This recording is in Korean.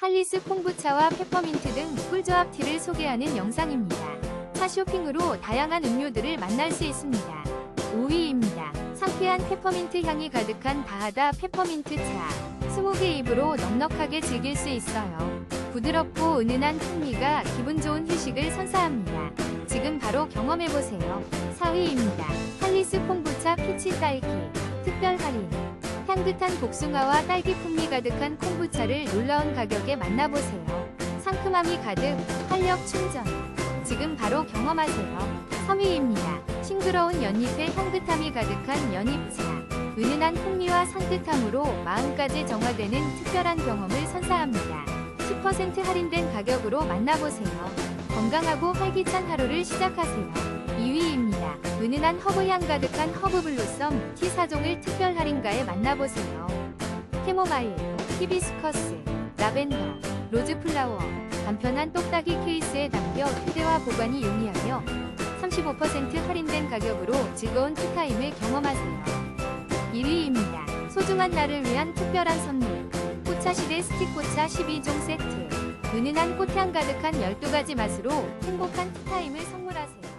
할리스 콩부차와 페퍼민트 등 꿀조합 티를 소개하는 영상입니다. 차 쇼핑으로 다양한 음료들을 만날 수 있습니다. 5위입니다. 상쾌한 페퍼민트 향이 가득한 바하다 페퍼민트 차. 스모게 입으로 넉넉하게 즐길 수 있어요. 부드럽고 은은한 풍미가 기분 좋은 휴식을 선사합니다. 지금 바로 경험해보세요. 4위입니다. 할리스 콩부차 피치 딸기. 특별 할인. 향긋한 복숭아와 딸기 풍미 가득한 콩부차를 놀라운 가격에 만나보세요. 상큼함이 가득, 활력 충전. 지금 바로 경험하세요. 3위입니다. 싱그러운 연잎의 향긋함이 가득한 연잎차. 은은한 풍미와 산뜻함으로 마음까지 정화되는 특별한 경험을 선사합니다. 10% 할인된 가격으로 만나보세요. 건강하고 활기찬 하루를 시작하세요. 2위입니다. 은은한 허브향 가득한 허브블로썸 티 4종을 특별 할인가에 만나보세요. 캐모마일, 히비스커스, 라벤더, 로즈플라워, 간편한 똑딱이 케이스에 담겨 휴대와 보관이 용이하며 35% 할인된 가격으로 즐거운 티타임을 경험하세요. 1위입니다. 소중한 날을 위한 특별한 선물. 스틱꽃차 12종 세트. 은은한 꽃향 가득한 12가지 맛으로 행복한 티타임을 선물하세요.